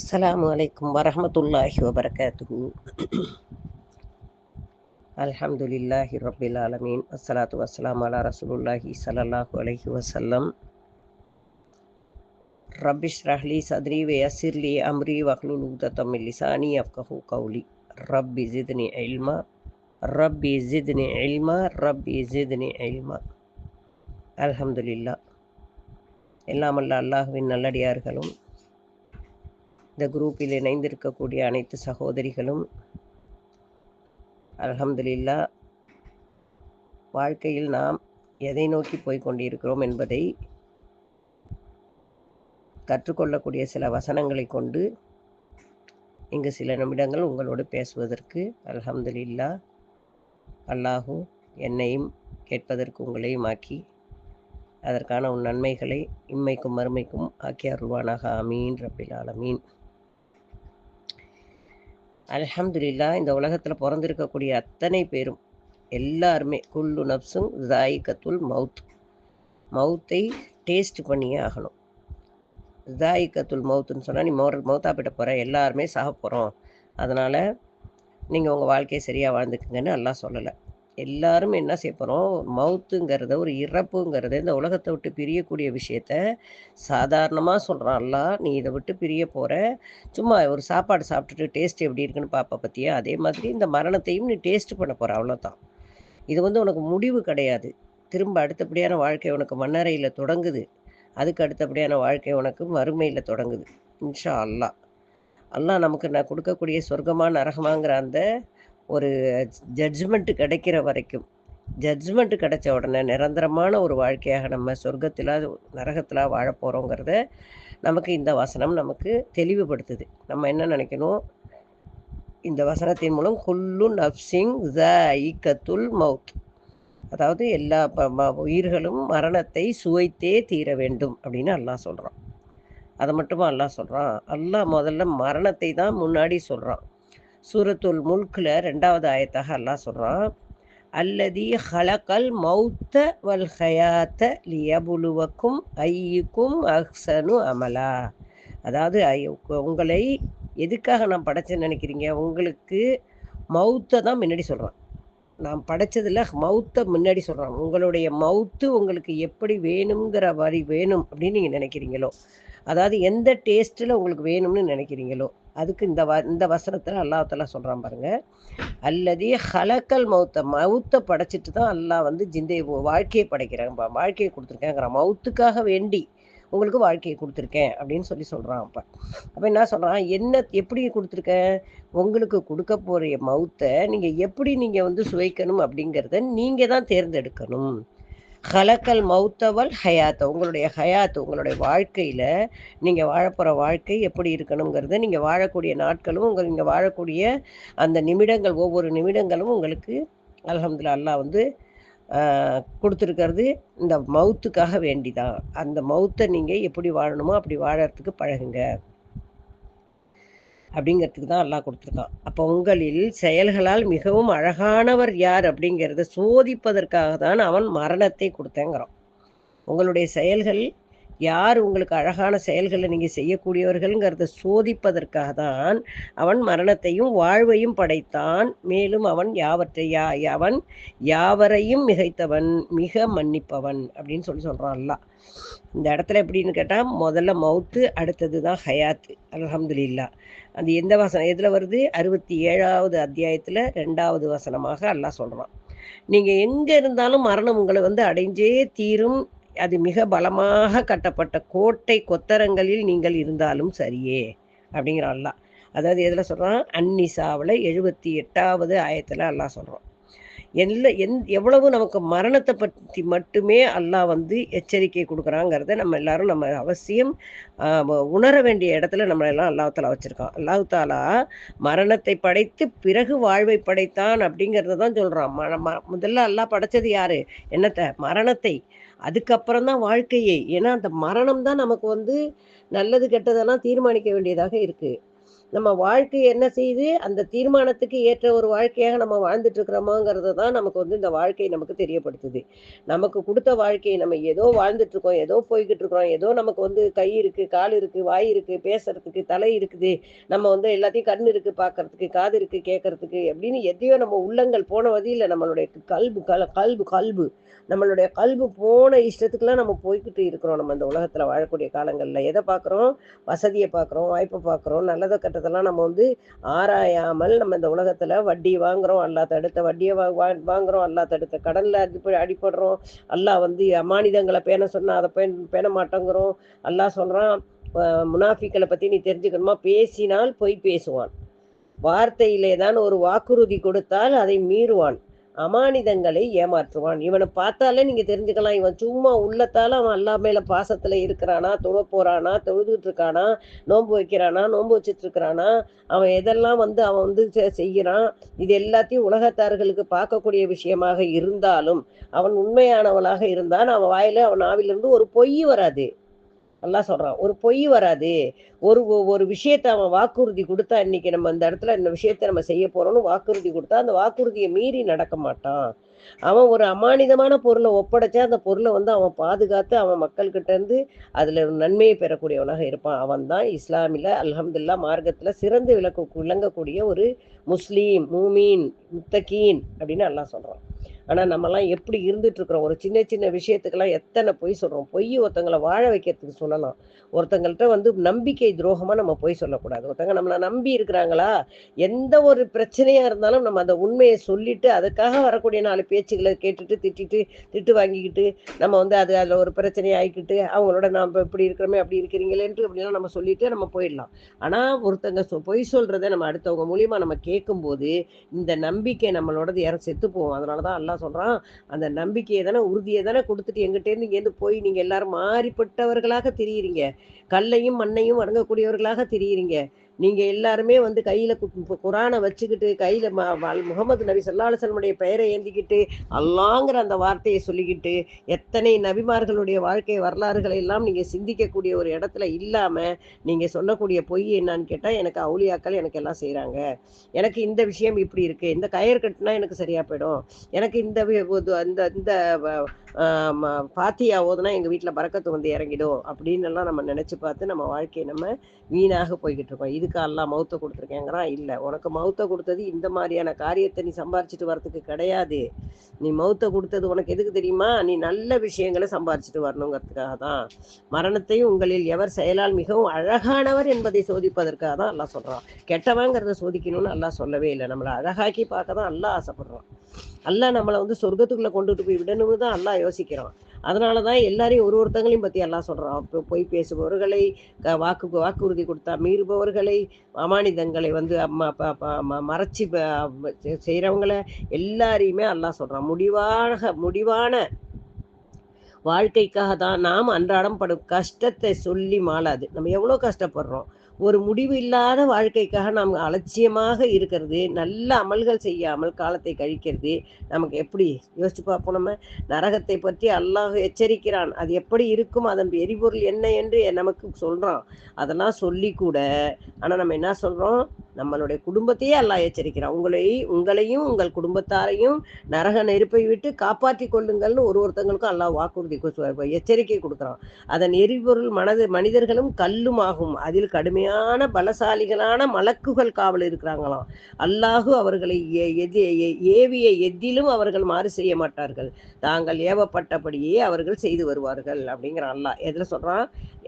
அஸ்லாம் வலைக்கும் வரமத்துல்லாஹி வபரகாத்து அல்ஹம்துலில்லாஹி ரபில் ஆலமீன். அஸ்லாத்து வஸ்லாம் அலா ரசூலுல்லாஹி சலல்லாஹு அலஹி வசல்லம் ரபிஷ் ரஹ்லி சத்ரி வயசிர்லி அம்ரி வஹ்லு நூதத்தம் லிசானி அஃப்கஹு கௌலி. ரப்பி ஜித்னி அல்மா ரப்பி ஜித்னி அல்மா ரப்பி ஜித்னி இல்மா. அல்ஹம்துலில்லா எல்லாமல்ல அல்லாஹுவின் நல்லடியார்களும் இந்த குரூப்பில் இணைந்திருக்கக்கூடிய அனைத்து சகோதரிகளும் அல்ஹம்துலில்லா வாழ்க்கையில் நாம் எதை நோக்கி போய் கொண்டிருக்கிறோம் என்பதை கற்றுக்கொள்ளக்கூடிய சில வசனங்களை கொண்டு இங்கு சில நிமிடங்கள் உங்களோடு பேசுவதற்கு அல்ஹம்துலில்லா அல்லாஹு என்னையும் கேட்பதற்கு உங்களையும் ஆக்கி அதற்கான உன் நன்மைகளை இம்மைக்கும் மறுமைக்கும் ஆக்கி அருள்வானாக. அமீன் ரபில் ஆலமீன். அல்ஹம்துலில்லா இந்த உலகத்தில் பிறந்திருக்கக்கூடிய அத்தனை பேரும் எல்லாருமே குல்லு நப்சும் ஜாயிகத்துல் மவுத். மவுத்தை டேஸ்ட் பண்ணியே ஆகணும். ஜாயிகத்துல் மவுத்துன்னு சொன்னால் நீ மௌர மௌத்தாப்பிட்ட போகிற எல்லாருமே சாக போகிறோம் அதனால் நீங்கள் உங்கள் வாழ்க்கையை சரியாக வாழ்ந்துக்குங்கன்னு எல்லாம் சொல்லலை. எல்லாரும் என்ன செய்ய போகிறோம் மவுத்துங்கிறத ஒரு இறப்புங்கிறத இந்த உலகத்தை விட்டு பிரியக்கூடிய விஷயத்த சாதாரணமாக சொல்கிறான் அல்லா நீ இதை விட்டு பிரிய போகிற சும்மா ஒரு சாப்பாடு சாப்பிட்டுட்டு டேஸ்ட் எப்படி இருக்குன்னு பார்ப்ப பற்றியா அதே மாதிரி இந்த மரணத்தையும் நீ டேஸ்ட் பண்ண போகிற அவ்வளோதான் இது வந்து உனக்கு முடிவு கிடையாது. திரும்ப அடுத்தபடியான வாழ்க்கை உனக்கு மண்ணறையில் தொடங்குது. அதுக்கு அடுத்தபடியான வாழ்க்கை உனக்கு வறுமையில் தொடங்குது. இன்ஷா அல்லா அல்லா நமக்கு நான் கொடுக்கக்கூடிய சொர்க்கமான நரகமாங்கிற அந்த ஒரு ஜட்ஜ்மெண்ட்டு கிடைக்கிற வரைக்கும். ஜட்ஜ்மெண்ட் கிடைச்ச உடனே நிரந்தரமான ஒரு வாழ்க்கையாக நம்ம சொர்க்கத்தில் நரகத்தில் வாழ போகிறோங்கிறத நமக்கு இந்த வசனம் நமக்கு தெளிவுபடுத்துது. நம்ம என்ன நினைக்கணும்? இந்த வசனத்தின் மூலம் குல்லு நப்சிங் த ஈக்கத்துல் மவுத் அதாவது எல்லா உயிர்களும் மரணத்தை சுவைத்தே தீர வேண்டும் அப்படின்னு அல்லாஹ் சொல்கிறான் அதை மட்டுமா அல்லாஹ் சொல்கிறான் அல்லாஹ் முதல்ல மரணத்தை தான் முன்னாடி சொல்கிறான் சூரத்துல் முல்கில் ரெண்டாவது ஆயத்தாக அல்லாஹ் சொல்கிறான் அல்லதி ஹலக்கல் மௌத்த வல் ஹயாத்த லியபுலுவக்கும் ஐயுக்கும் அஹ்சனு அமலா. அதாவது உங்களை எதுக்காக நான் படைச்சேன்னு நினைக்கிறீங்க? உங்களுக்கு மௌத்தை தான் முன்னாடி சொல்கிறான் நான் படைச்சதில் மௌத்தை முன்னாடி சொல்கிறான் உங்களுடைய மவுத்து உங்களுக்கு எப்படி வேணுங்கிற வரி வேணும் அப்படின்னு நீங்கள் நினைக்கிறீங்களோ அதாவது எந்த டேஸ்ட்டில் உங்களுக்கு வேணும்னு நினைக்கிறீங்களோ அதுக்கு இந்த வ இந்த வசனத்தில் அல்லாஹால சொல்கிறான் பாருங்க. அல்லது ஹலக்கல் மௌத்த மவுத்தை படைச்சிட்டு தான் அல்லாஹ் வந்து ஜிந்தை வாழ்க்கையை படைக்கிறேன் வாழ்க்கையை கொடுத்துருக்கேங்கிறான் மவுத்துக்காக வேண்டி உங்களுக்கு வாழ்க்கையை கொடுத்துருக்கேன் அப்படின்னு சொல்லி சொல்கிறான் அப்போ. அப்போ என்ன சொல்கிறான் என்ன எப்படி கொடுத்துருக்கேன் உங்களுக்கு கொடுக்க போகிற மவுத்தை நீங்கள் எப்படி நீங்கள் வந்து சுவைக்கணும் அப்படிங்கிறத நீங்கள் தான் தேர்ந்தெடுக்கணும். ஹலக்கல் மௌத்தவல் ஹயாத். உங்களுடைய ஹயாத் உங்களுடைய வாழ்க்கையில் நீங்கள் வாழப்போகிற வாழ்க்கை எப்படி இருக்கணுங்கிறத நீங்கள் வாழக்கூடிய நாட்களும் உங்கள் நீங்கள் வாழக்கூடிய அந்த நிமிடங்கள் ஒவ்வொரு நிமிடங்களும் உங்களுக்கு அலமதுல்லா அல்லா வந்து கொடுத்துருக்கிறது. இந்த மவுத்துக்காக வேண்டிதான். அந்த மவுத்தை நீங்கள் எப்படி வாழணுமோ அப்படி வாழறதுக்கு பழகுங்க. அப்படிங்கிறதுக்கு தான் அல்லாஹ் கொடுத்துருக்கான். அப்போ உங்களில் செயல்களால் மிகவும் அழகானவர் யார் அப்படிங்கிறத சோதிப்பதற்காக தான் அவன் மரணத்தை கொடுத்தேங்கிறான். உங்களுடைய செயல்கள் யார் உங்களுக்கு அழகான செயல்களை நீங்கள் செய்யக்கூடியவர்கள்ங்கிறத சோதிப்பதற்காக தான் அவன் மரணத்தையும் வாழ்வையும் படைத்தான். மேலும் அவன் யாவற்றை யா அவன் யாவரையும் மிகைத்தவன் மிக மன்னிப்பவன் அப்படின்னு சொல்லி சொல்கிறான் இந்த இடத்துல எப்படின்னு கேட்டால் முதல்ல மவுத்து அடுத்தது தான் ஹயாத்து அலமதுல்லா அது எந்த வசனம் எதில் வருது? அறுபத்தி ஏழாவது அத்தியாயத்தில் ரெண்டாவது வசனமாக அல்லாஹ் சொல்கிறான் நீங்கள் எங்கே இருந்தாலும் மரணம் உங்களை வந்து அடைஞ்சே தீரும். அது மிக பலமாக கட்டப்பட்ட கோட்டை கொத்தரங்களில் நீங்கள் இருந்தாலும் சரியே அப்படிங்கிற அல்லா அதாவது எதில் சொல்கிறான் அன்னிசாவில் எழுபத்தி எட்டாவது ஆயத்தில் அல்லாஹ் சொல்கிறோம் எல்லா எந் எவ்வளவு நமக்கு மரணத்தை பற்றி மட்டுமே அல்லாஹ் வந்து எச்சரிக்கை கொடுக்குறாங்கிறத நம்ம எல்லாரும் நம்ம அவசியம் உணர வேண்டிய இடத்துல நம்ம எல்லாம் அல்லாஹாலா வச்சுருக்கோம். அல்லாஹு தாலா மரணத்தை படைத்து பிறகு வாழ்வை படைத்தான் அப்படிங்கிறத தான் சொல்கிறான் ம முதல்ல அல்லாஹ் படைச்சது யாரு? என்னத்தை? மரணத்தை. அதுக்கப்புறம் தான் வாழ்க்கையே. ஏன்னா அந்த மரணம் தான் நமக்கு வந்து நல்லது கெட்டதெல்லாம் தீர்மானிக்க வேண்டியதாக இருக்குது நம்ம வாழ்க்கை என்ன செய்து அந்த தீர்மானத்துக்கு ஏற்ற ஒரு வாழ்க்கையாக நம்ம வாழ்ந்துட்டு இருக்கிறோமாங்கிறது தான் நமக்கு வந்து இந்த வாழ்க்கை நமக்கு தெரியப்படுத்துது. நமக்கு கொடுத்த வாழ்க்கையை நம்ம ஏதோ வாழ்ந்துட்டு இருக்கோம் ஏதோ போய்கிட்டு இருக்கிறோம் ஏதோ நமக்கு வந்து கை இருக்கு கால் இருக்கு வாய் இருக்கு பேசுறதுக்கு தலை இருக்குது நம்ம வந்து எல்லாத்தையும் கண் இருக்கு பார்க்கறதுக்கு காது இருக்கு கேட்கறதுக்கு அப்படின்னு எதையோ நம்ம உள்ளங்கள் போன வழியில் நம்மளுடைய கல்பு கல கல்பு கல்பு நம்மளுடைய கல்பு போன இஷ்டத்துக்குலாம் நம்ம போய்கிட்டு இருக்கிறோம் நம்ம இந்த உலகத்தில் வாழக்கூடிய காலங்களில். எதை பார்க்குறோம்? வசதியை பார்க்குறோம் வாய்ப்பை பார்க்குறோம் நல்லதை கட்டத்தெல்லாம் நம்ம வந்து ஆராயாமல் நம்ம இந்த உலகத்தில் வட்டி வாங்குறோம் அல்லா தடுத்த வட்டியை வா வாங்குறோம் அல்லா தடுத்த கடனில் அடி அடிப்படுறோம் அல்லா வந்து அமானிதங்களை பேண சொன்னால் அதை பேண பேண மாட்டேங்கிறோம். அல்லா சொல்கிறான் முனாஃபிக்களை பற்றி நீ தெரிஞ்சுக்கணுமா? பேசினால் பொய் பேசுவான். வார்த்தையிலே தான் ஒரு வாக்குறுதி கொடுத்தால் அதை மீறுவான். அமானிதங்களை ஏமாற்றுவான். இவனை பார்த்தாலே நீங்க தெரிஞ்சுக்கலாம் இவன் சும்மா உள்ளத்தால அவன் அல்லா மேல பாசத்துல இருக்கிறானா தொழ போறானா தொழுதுட்டு இருக்கானா நோன்பு வைக்கிறானா நோன்பு வச்சுட்டு இருக்கிறானா அவன் எதெல்லாம் வந்து அவன் வந்து செய்யறான் இது எல்லாத்தையும் உலகத்தார்களுக்கு பார்க்கக்கூடிய விஷயமாக இருந்தாலும் அவன் உண்மையானவளாக இருந்தால் அவன் வாயில அவன் ஆவிலிருந்து ஒரு பொய் வராது. நல்லா சொல்றான். ஒரு பொய் வராது. ஒரு ஒரு விஷயத்த அவன் வாக்குறுதி கொடுத்தா இன்னைக்கு நம்ம அந்த இடத்துல இந்த விஷயத்த நம்ம செய்ய போறோம்னு வாக்குறுதி கொடுத்தா அந்த வாக்குறுதியை மீறி நடக்க மாட்டான். அவன் ஒரு அமானிதமான பொருளை ஒப்படைச்சா அந்த பொருளை வந்து அவன் பாதுகாத்து அவன் மக்கள்கிட்ட இருந்து அதுல நன்மையை பெறக்கூடியவனாக இருப்பான். அவன் தான் இஸ்லாமில அல்ஹம்துல்லா மார்க்கத்துல சிறந்து விளக்க விளங்கக்கூடிய ஒரு முஸ்லீம் மூமீன் முத்தகீன் அப்படின்னு எல்லாம் சொல்றான். ஆனால் நம்மலாம் எப்படி இருந்துட்டு இருக்கிறோம் ஒரு சின்ன சின்ன விஷயத்துக்கெல்லாம் எத்தனை பொய் சொல்கிறோம் பொய் ஒருத்தங்களை வாழ வைக்கிறதுக்கு சொல்லலாம். ஒருத்தங்கள்ட்ட வந்து நம்பிக்கை துரோகமாக நம்ம பொய் சொல்லக்கூடாது. ஒருத்தங்க நம்மளை நம்பி இருக்கிறாங்களா? எந்த ஒரு பிரச்சனையாக இருந்தாலும் நம்ம அந்த உண்மையை சொல்லிட்டு அதுக்காக வரக்கூடிய நாலு பேச்சுகளை கேட்டுட்டு திட்டிட்டு திட்டு வாங்கிக்கிட்டு நம்ம வந்து அது அதில் ஒரு பிரச்சனையை ஆகிக்கிட்டு அவங்களோட நம்ம இப்படி இருக்கிறோமே அப்படி இருக்கிறீங்களேன்ட்டு அப்படிலாம் நம்ம சொல்லிட்டு நம்ம போயிடலாம். ஆனால் ஒருத்தங்க பொய் சொல்கிறத நம்ம அடுத்தவங்க மூலியமாக நம்ம கேட்கும்போது இந்த நம்பிக்கை நம்மளோடது யாரும் செத்து போவோம் அதனால தான் எல்லாம் சொல்றான். அந்த நம்பிக்கையை தானே உறுதியை தானே கொடுத்துட்டு எங்கிட்டேருந்து இங்கேருந்து போய் நீங்க எல்லாரும் மாறிப்பட்டவர்களாக தெரியுறீங்க. கல்லையும் மண்ணையும் வணங்கக்கூடியவர்களாக தெரியுறீங்க. நீங்க எல்லாருமே வந்து கையில குரானை வச்சுக்கிட்டு கையில முகமது நபி சல்லாஹனுடைய பெயரை ஏந்திக்கிட்டு அல்லாங்கிற அந்த வார்த்தையை சொல்லிக்கிட்டு எத்தனை நபிமார்களுடைய வாழ்க்கை வரலாறுகளை எல்லாம் நீங்க சிந்திக்கக்கூடிய ஒரு இடத்துல இல்லாம நீங்க சொல்லக்கூடிய பொய் என்னன்னு கேட்டா எனக்கு அவுளியாக்கள் எனக்கு எல்லாம் செய்யறாங்க எனக்கு இந்த விஷயம் இப்படி இருக்கு. இந்த கயிறு கட்டினா எனக்கு சரியா போயிடும். எனக்கு இந்த இந்த இந்த பாத்தியா ஓதுனா எங்கள் வீட்டில் பறக்கத்து வந்து இறங்கிடும். அப்படின்னு எல்லாம் நம்ம நினச்சி பார்த்து நம்ம வாழ்க்கையை நம்ம வீணாக போய்கிட்டு இருக்கோம். இதுக்கு எல்லாம் மௌத்த கொடுத்துருக்கேங்கிறான்? இல்லை. உனக்கு மௌத்த கொடுத்தது இந்த மாதிரியான காரியத்தை நீ சம்பாரிச்சிட்டு வரத்துக்கு கிடையாது. நீ மௌத்த கொடுத்தது உனக்கு எதுக்கு தெரியுமா? நீ நல்ல விஷயங்களை சம்பாரிச்சிட்டு வரணுங்கிறதுக்காக தான். மரணத்தையும் உங்களில் எவர் செயலால் மிகவும் அழகானவர் என்பதை சோதிப்பதற்காக தான் எல்லாம் சொல்கிறான் கெட்டவங்கிறத சோதிக்கணும்னு எல்லாம் சொல்லவே இல்லை. நம்மளை அழகாக்கி பார்க்க தான் எல்லாம் ஆசைப்படுறான். அல்ல நம்மளை வந்து சொர்க்கத்துக்குள்ள கொண்டுட்டு போய் விடணும்னு தான் அல்லா யோசிக்கிறான். அதனால தான் எல்லாரையும் ஒரு ஒருத்தங்களையும் பற்றி எல்லாம் சொல்கிறான் இப்போ பொய் பேசுபவர்களை வாக்கு வாக்குறுதி கொடுத்தா மீறுபவர்களை அமானிதங்களை வந்து மறைச்சி செய்கிறவங்கள எல்லாரையுமே எல்லாம் சொல்கிறான் முடிவாக முடிவான வாழ்க்கைக்காக தான் நாம் அன்றாடம் படும் கஷ்டத்தை சொல்லி மாளாது. நம்ம எவ்வளோ கஷ்டப்படுறோம்? ஒரு முடிவு இல்லாத வாழ்க்கைக்காக நாம் அலட்சியமாக இருக்கிறது நல்ல அமல்கள் செய்யாமல் காலத்தை கழிக்கிறது. நமக்கு எப்படி? யோசிச்சு பார்ப்போம் நம்ம. நரகத்தை பற்றி அல்லாஹ் எச்சரிக்கிறான். அது எப்படி இருக்கும்? அதன் எரிபொருள் என்ன என்று நமக்கு சொல்றான். அதெல்லாம் சொல்லி கூட ஆனா நம்ம என்ன சொல்றோம்? நம்மளுடைய குடும்பத்தையே அல்லாஹ் எச்சரிக்கிறான். உங்களை உங்களையும் உங்கள் குடும்பத்தாரையும் நரக நெருப்பை விட்டு காப்பாற்றி கொள்ளுங்கள்னு ஒரு ஒருத்தங்களுக்கும் அல்லாஹ் வாக்குறுதி எச்சரிக்கை கொடுக்குறான். அதன் எரிபொருள் மனது மனிதர்களும் கல்லும் ஆகும் அதில் கடுமையான பலசாலிகளான மலக்குகள் காவல் இருக்கிறாங்களாம். அல்லாஹு அவர்களை ஏவிய எதிலும் அவர்கள் மாறு செய்ய மாட்டார்கள். தாங்கள் ஏவப்பட்டபடியே அவர்கள் செய்து வருவார்கள் அப்படிங்கிற அல்லாஹ். எதுல சொல்றான்?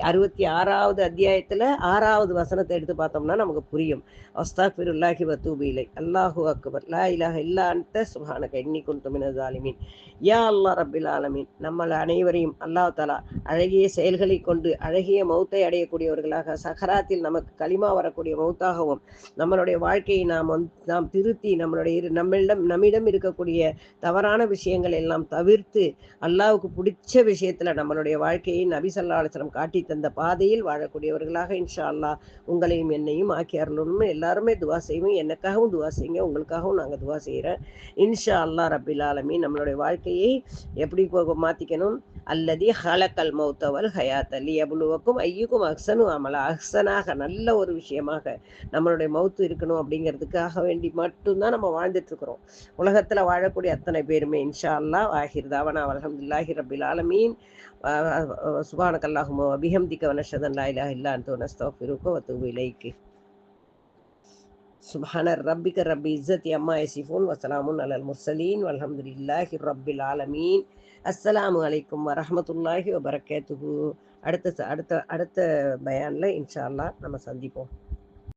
அறுபத்தி ஆறாவது அத்தியாயத்துல ஆறாவது வசனத்தை எடுத்து பார்த்தோம்னா நமக்கு புரியும். அஸ்தாஃபிருல்லாஹி வத்தூபிலை அல்லாஹு அக்பர். லா இலாஹ இல்லா அன்த சுஹானக இன்னி குந்துமின ஜாலிமீன் யா அல்லா ரபில் ஆலமீன். நம்மள அனைவரையும் அல்லாஹ் தலா அழகிய செயல்களை கொண்டு அழகிய மௌத்தை அடையக்கூடியவர்களாக சகராத்தில் நமக்கு களிமா வரக்கூடிய மௌத்தாகவும் நம்மளுடைய வாழ்க்கையை நாம் நாம் திருத்தி நம்மளுடைய நம்மளிடம் நம்மிடம் இருக்கக்கூடிய தவறான விஷயங்களை எல்லாம் தவிர்த்து அல்லாவுக்கு பிடிச்ச விஷயத்துல நம்மளுடைய வாழ்க்கையை நபி காட்டி தந்த பாதையில் வாழக்கூடியவர்களாக இன்ஷா அல்லா உங்களையும் என்னையும் ஆக்கி அருளணும்னு எல்லாருமே துவா செய்வோம். எனக்காகவும் துவா செய்யுங்க. உங்களுக்காகவும் நாங்கள் துவா செய்கிறேன் இன்ஷா அல்லா ரபில் ஆலமி நம்மளுடைய வாழ்க்கையை எப்படி மாற்றிக்கணும் அல்லது ஹலக்கல் மௌத்தவல் ஹயாத் அலி அபுலுவக்கும் ஐயுக்கும் அக்சனு அமலா அஹ்சனாக நல்ல ஒரு விஷயமாக நம்மளுடைய மௌத்து இருக்கணும் அப்படிங்கிறதுக்காக வேண்டி மட்டும்தான் நம்ம வாழ்ந்துட்டு இருக்கிறோம் உலகத்துல வாழக்கூடிய அத்தனை பேருமே இன்ஷா அல்லா ஆஹிர் தாவனா அலமதுல்லாஹி ரபில் ஆலமீன் சுபானக் அல்லாஹுமோ அபிஹம்திக்க வனஷதன் லா இலாஹ இல்லா அன்து நஸ்தஃபிருக்க வத்துபு இலைக்கு سبحان ربك رب العزة عما يصفون وسلام على المرسلين والحمد لله رب العالمين அஸ்ஸலாமு அலைக்கும் வரமத்துல்லாஹி வபரகாத்துஹு. அடுத்த அடுத்த அடுத்த பயானில் இன்ஷா அல்லாஹ் நம்ம சந்திப்போம்.